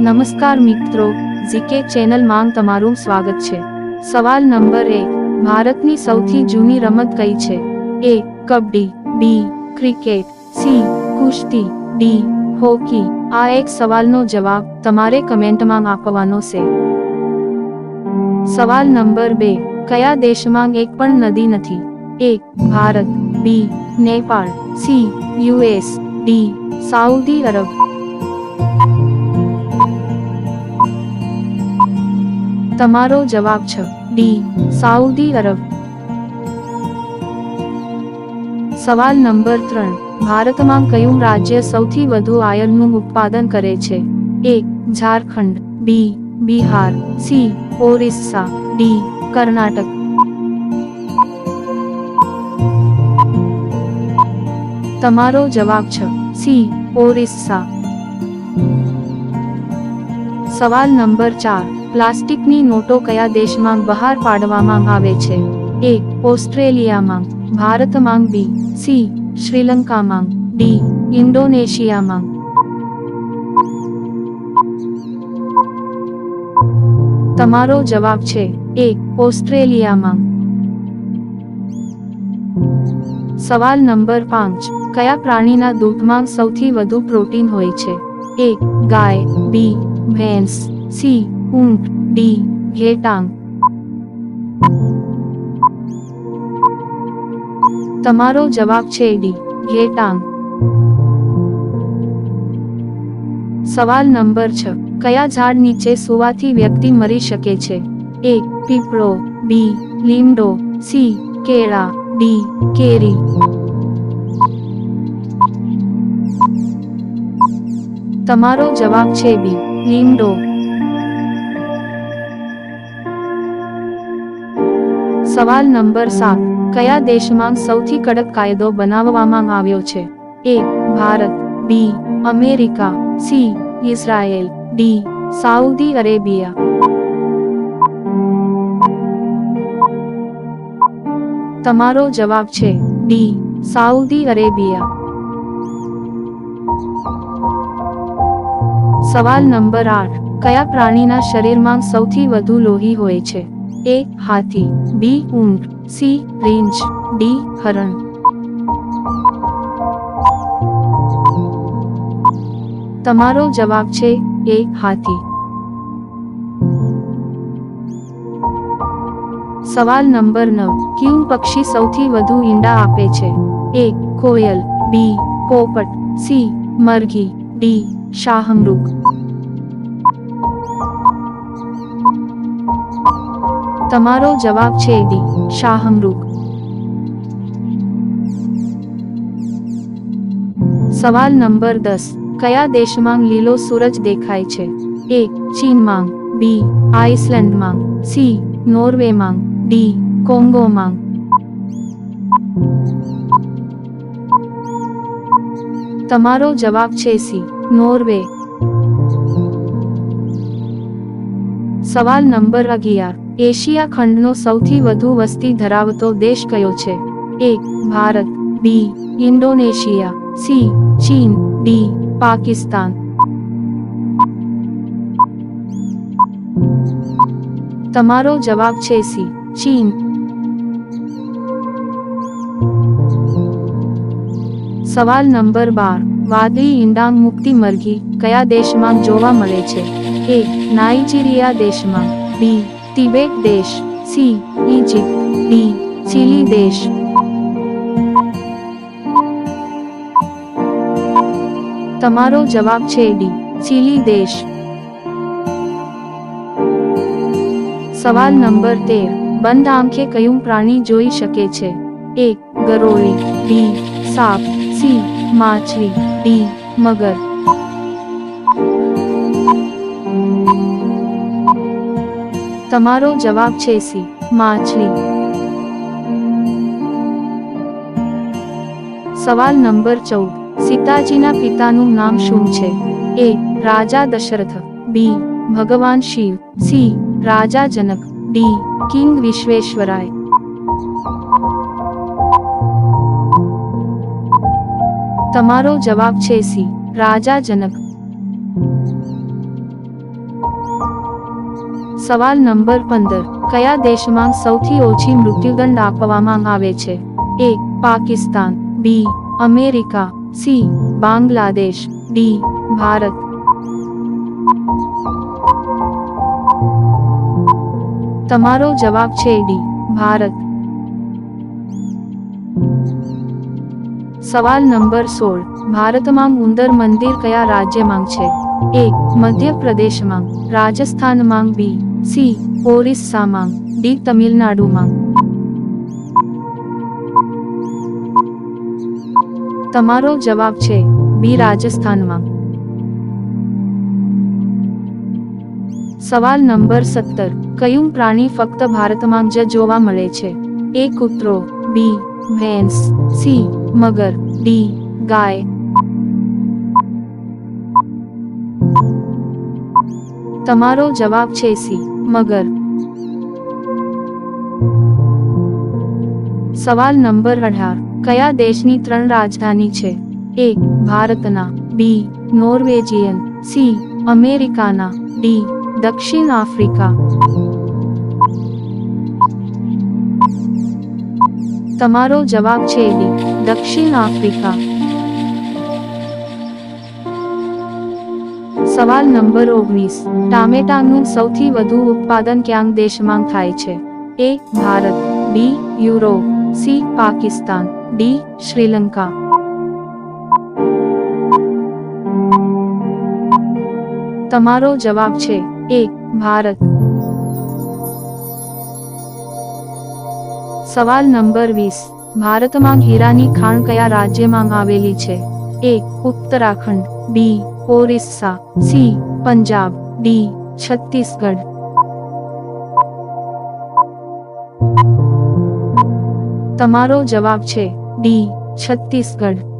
નમસ્કાર મિત્રો જીકે ચેનલમાં તમારું સ્વાગત છે. સવાલ નંબર એક, ભારતની સૌથી જૂની રમત કઈ છે? A, kabaddi, B, cricket, C, કુસ્તી, ડી, હોકી. આ એક સવાલનો જવાબ તમારે કમેન્ટમાં આપવાનો છે. સવાલ નંબર બે, કયા દેશમાં એક પણ નદી નથી? A, Bharat, B, Nepal, C US D, Saudi Arab. તમારો જવાબ છે ડી, સાઉદી અરબ. સવાલ નંબર ત્રણ. ભારતમાં કયું રાજ્ય સૌથી વધુ આયનનું ઉત્પાદન કરે છે? A, Jharkhand, B, Bihar, C, Orissa, D, Karnataka. તમારો જવાબ છે સી, ઓરિસ્સા. સવાલ નંબર ચાર. પ્લાસ્ટિકની નોટો કયા દેશમાં બહાર પાડવામાં આવે છે? એ, ઓસ્ટ્રેલિયામાં, ભારતમાં બી, સી, શ્રીલંકામાં, ડી, ઇન્ડોનેશિયામાં. તમારો જવાબ છે, એ, ઓસ્ટ્રેલિયામાં. સવાલ નંબર પાંચ, કયા પ્રાણીના દૂધમાં સૌથી વધુ પ્રોટીન હોય છે? એ, ગાય, બી, ભેંસ, સી ઊંટ ડી ઘેટાંગ. તમારો જવાબ છે ડી, ઘેટાંગ. સવાલ નંબર છ, કયા ઝાડ નીચે સુવાથી વ્યક્તિ મરી શકે છે? એ, પીપળો, બી, લીમડો, સી, કેળા, ડી, કેરી. તમારો જવાબ છે બી, લીમડો. સવાલ નંબર સાત. કયા દેશમાં સૌથી કડક કાયદો બનાવવામાં આવ્યો છે? A, Bharat, B, America, C, Israel, D, Saudi Arabia. તમારો જવાબ છે ડી, સાઉદી અરેબિયા. સવાલ નંબર આઠ. કયા પ્રાણીના શરીરમાં સૌથી વધુ લોહી હોય છે? એ હાથી, બી ઊંટ, સી રીંછ ડી હરણ. તમારો જવાબ છે એ હાથી. સવાલ નંબર નવ. ક્યુ પક્ષી સૌથી વધુ ઈંડા આપે છે? એ કોયલ, બી પોપટ, સી મરઘી, ડી શાહમૃગ. તમારો જવાબ છે ડી, શાહમૃગ. સવાલ નંબર દસ, કયા દેશમાં લીલો સૂરજ દેખાય છે? એ ચીનમાં બી આઇસલેન્ડમાં સી નોર્વેમાં ડી કોંગોમાં તમારો જવાબ છે સી, નોર્વે. સવાલ નંબર અગિયાર એશિયા ખંડનો સૌથી વધુ વસ્તી ધરાવતો દેશ કયો છે? A, Bharat. B, Indonesia. C, ચીન. ડી, પાકિસ્તાન. તમારો જવાબ છે સી, ચીન. સવાલ નંબર બાર. વાદળી ઈંડાંગ મુક્તિ મરઘી કયા દેશમાં જોવા મળે છે? એ, નાઇજીરિયા દેશમાં. બી તિબેટ દેશ સી ઇજિપ્ત ડી ચીલી દેશ તમારો જવાબ છે ડી ચીલી દેશ સવાલ નંબર તેર બંધ આંખે કયું પ્રાણી જોઈ શકે છે એ ગરોળી બી સાપ સી માછલી ડી મગર તમારો જવાબ છે સી, માછલી. સવાલ નંબર ચૌદ, સીતાજીના પિતાનું નામ શું છે? એ, રાજા દશરથ. બી, ભગવાન Shiv. C, Raja Janak. D, king Visvesvaraya. તમારો જવાબ છે સી, રાજા જનક. સવાલ નંબર પંદર. કયા દેશમાં સૌથી ઓછી મૃત્યુદંડ આપવામાં આવે છે? A. Pakistan. B. America. C. Bangladesh. D. Bharat. તમારો જવાબ છે ડી. ભારત. સવાલ નંબર સોળ. ભારતમાં ઉંદર મંદિર કયા રાજ્યમાં છે? એ. મધ્યપ્રદેશમાં. રાજસ્થાનમાં. બી. સી ઓરિસ્સામાં ડી, તમિલનાડુમાં. તમારો જવાબ છે, બી, રાજસ્થાનમાં. સવાલ નંબર સત્તર, કયું પ્રાણી ફક્ત ભારતમાં જ જોવા મળે છે? એ કૂતરો, બી, ભેંસ, સી, મગર, ડી, ગાય તમારો જવાબ છે સી, મગર. સવાલ નંબર અઢાર, કયા દેશની ત્રણ રાજધાની છે? એ, ભારતના, બી, નોર્વેજિયન, સી, અમેરિકાના, ડી, દક્ષિણ આફ્રિકા. તમારો જવાબ છે ડી, દક્ષિણ આફ્રિકા. સવાલ નંબર ઓગણીસ. ટામેટાનું સૌથી વધુ ઉત્પાદન ક્યાંક દેશમાં થાય છે? A, Bharat. B, Europe. C, Pakistan. D, Sri Lanka. તમારો જવાબ છે એ, ભારત. સવાલ નંબર વીસ. ભારતમાં હીરાની ખાણ કયા રાજ્યમાં આવેલી છે? A, Uttarakhand. B Orissa C Punjab D Chhattisgarh. તમારો જવાબ છે ડી છત્તીસગઢ.